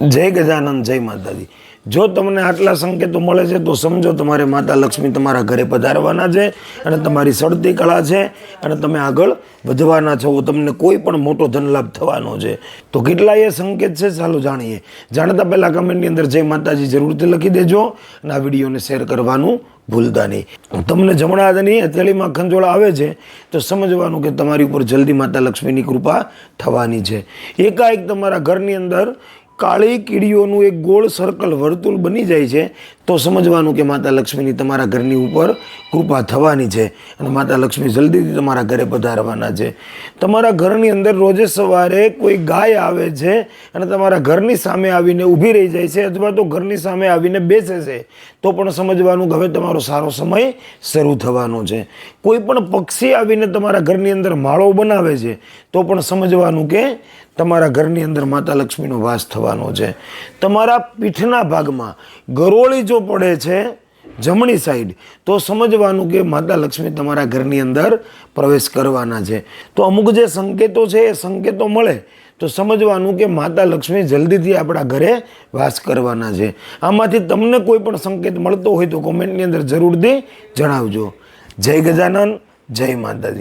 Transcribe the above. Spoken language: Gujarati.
જય ગજાનંદ, જય માતાજી. જો તમને આટલા સંકેતો મળે છે, તો સમજો તમારે માતા લક્ષ્મી તમારા ઘરે પધારવાના છે અને તમારી સડતી કળા છે અને તમે આગળ વધવાના છો. તમને કોઈ પણ મોટો ધનલાભ થવાનો છે. તો કેટલા એ સંકેત છે, ચાલો જાણીએ. જાણતા પહેલાં કમેન્ટની અંદર જય માતાજી જરૂરથી લખી દેજો અને આ વિડીયોને શેર કરવાનું ભૂલતા નહીં. તમને જમણા હાથની હથેળીમાં ખંજોળા આવે છે, તો સમજવાનું કે તમારી ઉપર જલ્દી માતા લક્ષ્મીની કૃપા થવાની છે. એકાએક તમારા ઘરની અંદર કાળી કીડીઓનું એક ગોળ સર્કલ વર્તુળ બની જાય છે. તો સમજવાનું કે માતા લક્ષ્મીની તમારા ઘરની ઉપર કૃપા થવાની છે અને માતા લક્ષ્મી જલ્દીથી તમારા ઘરે પધારવાના છે. તમારા ઘરની અંદર રોજે સવારે કોઈ ગાય આવે છે અને તમારા ઘરની સામે આવીને ઊભી રહી જાય છે અથવા તો ઘરની સામે આવીને બેસે છે, તો પણ સમજવાનું કે હવે તમારો સારો સમય શરૂ થવાનો છે. કોઈ પણ પક્ષી આવીને તમારા ઘરની અંદર માળો બનાવે છે, તો પણ સમજવાનું કે તમારા ઘરની અંદર માતા લક્ષ્મીનો વાસ થવાનો છે. તમારા પીઠના ભાગમાં ગરોળી જો પડે છે જમણી સાઈડ તો સમજવાનું કે માતા લક્ષ્મી તમારા ઘરની અંદર પ્રવેશ કરવાના છે. તો અમુક જે સંકેતો છે એ સંકેતો મળે તો સમજવાનું કે માતા લક્ષ્મી જલ્દીથી આપણા ઘરે વાસ કરવાના છે. આમાંથી તમને કોઈ પણ સંકેત મળતો હોય તો કોમેન્ટની અંદર જરૂરથી જણાવજો. જય ગજાનન, જય માતાજી.